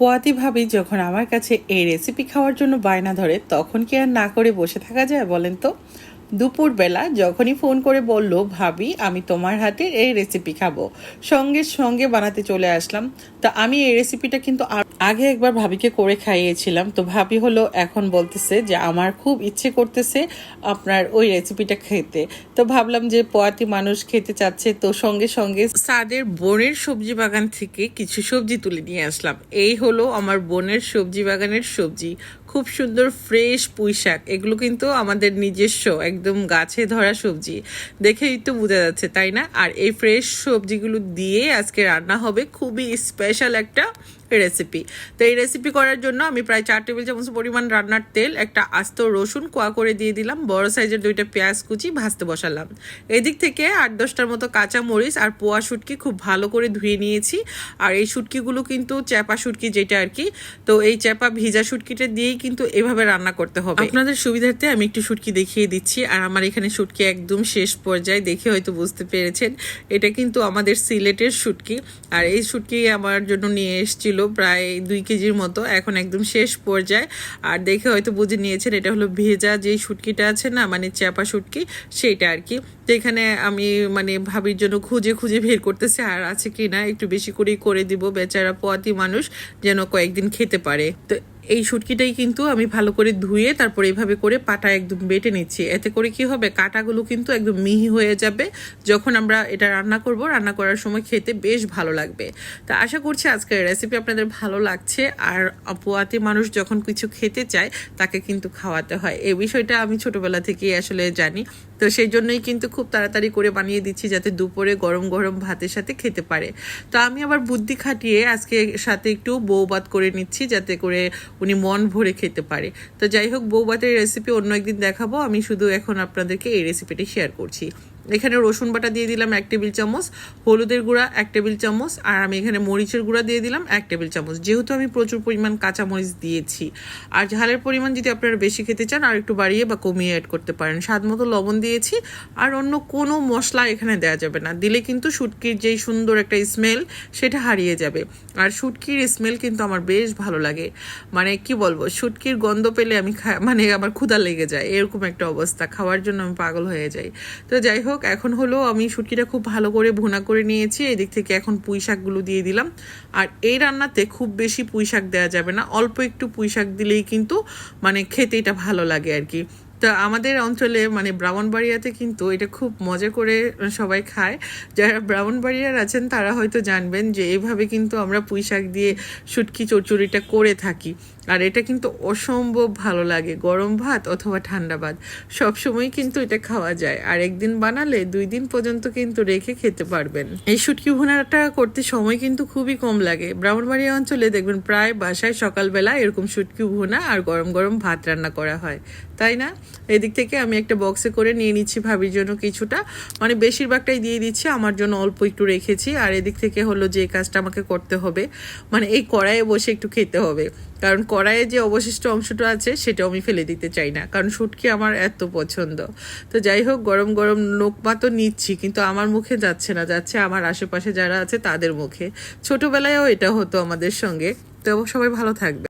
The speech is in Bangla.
পোয়াতি ভাবি যখন আমার কাছে এই রেসিপি খাওয়ার জন্য বায়না ধরে, তখন কি আর না করে বসে থাকা যায় বলেন তো? দুপুরবেলা যখনই ফোন করে বলল, ভাবি, আমি তোমার হাতের এই রেসিপি খাব। সঙ্গে সঙ্গে বানাতে চলে আসলাম। তা আমি এই রেসিপিটা কিন্তু আ- আগে একবার ভাবিকে করে খাইয়েছিলাম, তো ভাবি হলো এখন বলতেছে যে আমার খুব ইচ্ছে করতেছে আপনার ওই রেসিপিটা খেতে। তো ভাবলাম যে পোয়াতি মানুষ খেতে চাচ্ছে, তো সঙ্গে সঙ্গে সাদের বোনের সবজি বাগান থেকে কিছু সবজি তুলে নিয়ে আসলাম। এই হলো আমার বোনের সবজি বাগানের সবজি। খুব সুন্দর ফ্রেশ পুঁই শাক এগুলো কিন্তু আমাদের নিজস্ব, একদম গাছে ধরা সবজি। দেখেই তো বোঝা যাচ্ছে, তাই না? আর এই ফ্রেশ সবজিগুলো দিয়ে আজকে রান্না হবে খুবই স্পেশাল একটা রেসিপি তো এই রেসিপি করার জন্য আমি প্রায় চার টেবিল চামচ পরিমাণ রান্নার তেল, একটা আস্ত রসুন কোয়া করে দিয়ে দিলাম, বড় সাইজের দুইটা পেঁয়াজ কুচি ভাজতে বসালাম। এদিক থেকে আট দশটার মতো কাঁচা মরিচ আর পোয়া শুটকি খুব ভালো করে ধুয়ে নিয়েছি। আর এই শুটকিগুলো কিন্তু চ্যাপা শুটকি যেটা আর কি, তো এই চ্যাপা ভিজা শুটকিটা দিয়েই কিন্তু এভাবে রান্না করতে হবে। আপনাদের সুবিধার্থে আমি একটু শুটকি দেখিয়ে দিচ্ছি, আর আমার এখানে শুটকি একদম শেষ পর্যায়ে, দেখে হয়তো বুঝতে পেরেছেন। এটা কিন্তু আমাদের সিলেটের শুটকি, আর এই শুটকি আমার জন্য নিয়ে এসেছিল প্রায় দুই কেজির মতো, এখন একদম শেষ পর্যায়ে। আর দেখে হয়তো বুঝে নিয়েছেন, এটা হলো ভেজা যেই শুটকিটা আছে না মানে চ্যাপা শুটকি, সেইটা আর কি। তো এখানে আমি মানে ভাবির জন্য খুঁজে খুঁজে বের করতেছি, আর আছে কি না, একটু বেশি করেই করে দিব, বেচারা পোয়াতি মানুষ, যেন কয়েকদিন খেতে পারে। তো এই শুটকিটাই কিন্তু আমি ভালো করে ধুয়ে তারপর এইভাবে করে পাটা একদম বেটে নিচ্ছি। এতে করে কি হবে? কাটাগুলো কিন্তু একদম মিহি হয়ে যাবে। যখন আমরা এটা রান্না করব, রান্না করার সময় খেতে বেশ ভালো লাগবে। তা আশা করছি আজকের রেসিপি আপনাদের ভালো লাগছে। আর পোয়াতে মানুষ যখন কিছু খেতে চায়, তাকে কিন্তু খাওয়াতে হয়। এই বিষয়টা আমি ছোটবেলা থেকেই আসলে জানি। তো সেই জন্যই কিন্তু খুব তাড়াতাড়ি করে বানিয়ে দিচ্ছি যাতে দুপুরে গরম গরম ভাতের সাথে খেতে পারে। তো আমি আবার বুদ্ধি খাটিয়ে আজকে সাথে একটু বৌবাত করে নিচ্ছি যাতে করে উনি মন ভরে খেতে পারে। তো যাই হোক, বৌবাতের রেসিপি অন্য একদিন দেখাবো। আমি শুধু এখন আপনাদেরকে এই রেসিপিটি শেয়ার করছি। এখানে রসুন বাটা দিয়ে দিলাম এক টেবিল চামচ, হলুদের গুঁড়া এক টেবিল চামচ, আর আমি এখানে মরিচের গুঁড়া দিয়ে দিলাম এক টেবিল চামচ। যেহেতু আমি প্রচুর পরিমাণ কাঁচা মরিচ দিয়েছি, আর ঝালের পরিমাণ যদি আপনারা বেশি খেতে চান, আর একটু বাড়িয়ে বা কমিয়ে অ্যাড করতে পারেন। স্বাদ মতো লবণ দিয়েছি, আর অন্য কোনো মশলা এখানে দেওয়া যাবে না। দিলে কিন্তু শুটকির যেই সুন্দর একটা স্মেল সেটা হারিয়ে যাবে। আর শুটকির স্মেল কিন্তু আমার বেশ ভালো লাগে। মানে কি বলব, শুটকির গন্ধ পেলে আমি মানে আমার ক্ষুধা লেগে যায়। এরকম একটা অবস্থা। খাওয়ার জন্য আমি পাগল হয়ে যাই। তো যাই হোক, এখন হলো আমি শুটকিটা খুব ভালো করে ভুনা করে নিয়েছি। এদিক থেকে এখন পুঁই শাকগুলো দিয়ে দিলাম। আর এই রান্নাতে খুব বেশি পুঁই শাক দেওয়া যাবে না, অল্প একটু পুঁই শাক দিলেই কিন্তু মানে খেতে এটা ভালো লাগে আর কি। তো আমাদের অঞ্চলে মানে ব্রাহ্মণবাড়িয়াতে কিন্তু এটা খুব মজা করে সবাই খায়। যারা ব্রাহ্মণবাড়িয়ার আছেন, তারা হয়তো জানবেন যে এইভাবে কিন্তু আমরা পুঁই শাক দিয়ে শুটকি চচ্চড়িটা করে থাকি। আর এটা কিন্তু অসম্ভব ভালো লাগে, গরম ভাত অথবা ঠান্ডা ভাত। সবসময় কিন্তু এটা খাওয়া যায়। আর একদিন বানালে দুই দিন পর্যন্ত কিন্তু রেখে খেতে পারবেন। এই শুটকি ভুনাটা করতে সময় কিন্তু খুবই কম লাগে। ব্রাহ্মণবাড়িয়া অঞ্চলে দেখবেন প্রায় বাসায় সকালবেলা এরকম শুটকি ভুনা আর গরম গরম ভাত রান্না করা হয়। তাই না? এদিক থেকে আমি একটা বক্সে করে নিয়ে নিচ্ছি ভাবির জন্য কিছুটা। মানে বেশিরভাগটাই দিয়ে দিচ্ছি, আমার জন্য অল্প একটু রেখেছি। আর এদিক থেকে হলো যে কাজটা আমাকে করতে হবে মানে এই কড়াইয়ে বসে একটু খেতে হবে। কারণ কড়াইয়ে যে অবশিষ্ট অংশটা আছে, সেটাও আমি ফেলে দিতে চাই না। কারণ শুটকি আমার এত পছন্দ। তো যাই হোক, গরম গরম লোকমা তো নিচ্ছি, কিন্তু আমার মুখে যাচ্ছে না। যাচ্ছে আমার আশেপাশে যারা আছে, তাদের মুখে। ছোটবেলায়ও এটা হতো আমাদের সঙ্গে। তো সবাই ভালো থাকবে।